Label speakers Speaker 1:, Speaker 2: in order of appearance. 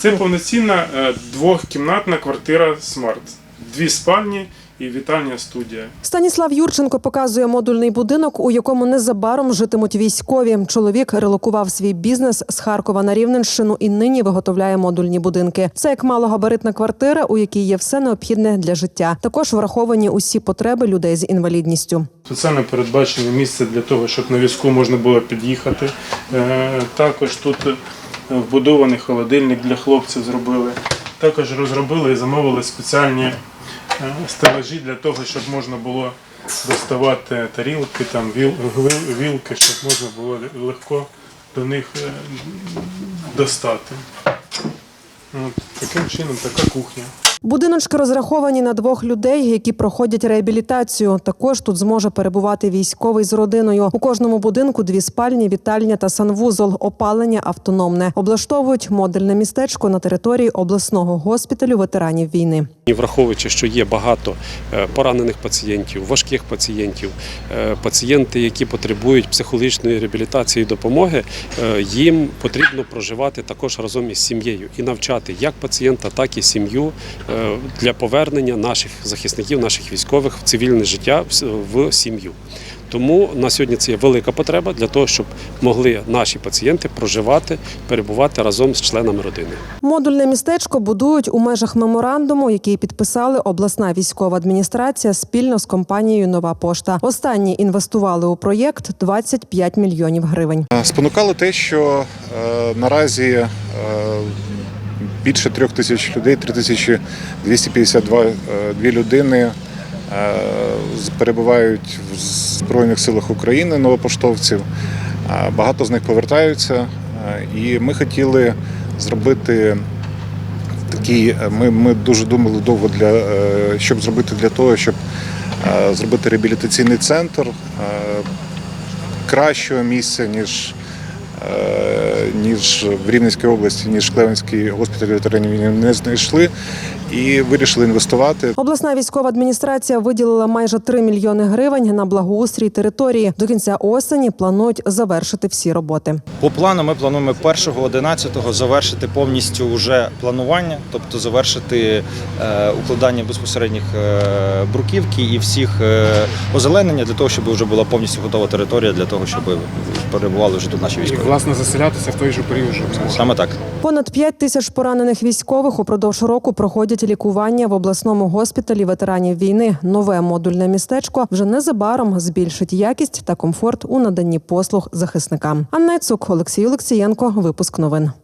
Speaker 1: Це повноцінна е, двохкімнатна квартира Смарт. Дві спальні і вітальня студія.
Speaker 2: Станіслав Юрченко показує модульний будинок, у якому незабаром житимуть військові. Чоловік релокував свій бізнес з Харкова на Рівненщину і нині виготовляє модульні будинки. Це як малогабаритна квартира, у якій є все необхідне для життя. Також враховані усі потреби людей з інвалідністю.
Speaker 1: Спеціально передбачене місце для того, щоб на візку можна було під'їхати. Е, Також тут вбудований холодильник для хлопців зробили. Також розробили і замовили спеціальні е, стелажі для того, щоб можна було доставати тарілки, там, вілки, щоб можна було легко до них е, достати. От, таким чином така кухня.
Speaker 2: Будиночки розраховані на двох людей, які проходять реабілітацію. Також тут зможе перебувати військовий з родиною. У кожному будинку дві спальні, вітальня та санвузол. Опалення автономне. Облаштовують модульне містечко на території обласного госпіталю ветеранів війни.
Speaker 3: Враховуючи, що є багато е, поранених пацієнтів, важких пацієнтів, е, пацієнти, які потребують психологічної реабілітації і допомоги, е, їм потрібно проживати також разом із сім'єю і навчати як пацієнта, так і сім'ю для повернення наших захисників, наших військових в цивільне життя в сім'ю. Тому на сьогодні це є велика потреба для того, щоб могли наші пацієнти проживати, перебувати разом з членами родини.
Speaker 2: Модульне містечко будують у межах меморандуму, який підписали обласна військова адміністрація спільно з компанією Нова пошта. Останні інвестували у проєкт 25 мільйонів гривень.
Speaker 4: Спонукало те, що е, наразі е, більше трьох тисяч людей, 3252 е, людини е, перебувають в Збройних силах України, новопоштовців. Е, Багато з них повертаються, і ми хотіли зробити такий. Ми, ми дуже думали довго для щоб зробити для того, щоб зробити реабілітаційний центр кращого місця, ніж, ніж в Рівненській області, ніж Клевенський госпіталь ветеранів не знайшли і вирішили інвестувати.
Speaker 2: Обласна військова адміністрація виділила майже 3 мільйони гривень на благоустрій території. До кінця осені планують завершити всі роботи.
Speaker 5: По плану ми плануємо 1.11 завершити повністю вже планування, тобто завершити е, укладання безпосередніх е, бруківки і всіх е, озеленення для того, щоб вже була повністю готова територія для того, щоб перебували вже тут наші військові.
Speaker 6: Власне заселятися в той же період, щоб
Speaker 5: Саме так.
Speaker 2: Понад 5 тисяч поранених військових упродовж року проходять лікування в обласному госпіталі ветеранів війни. Нове модульне містечко вже незабаром збільшить якість та комфорт у наданні послуг захисникам. Анна Цук, Олексій Олексієнко. Випуск новин.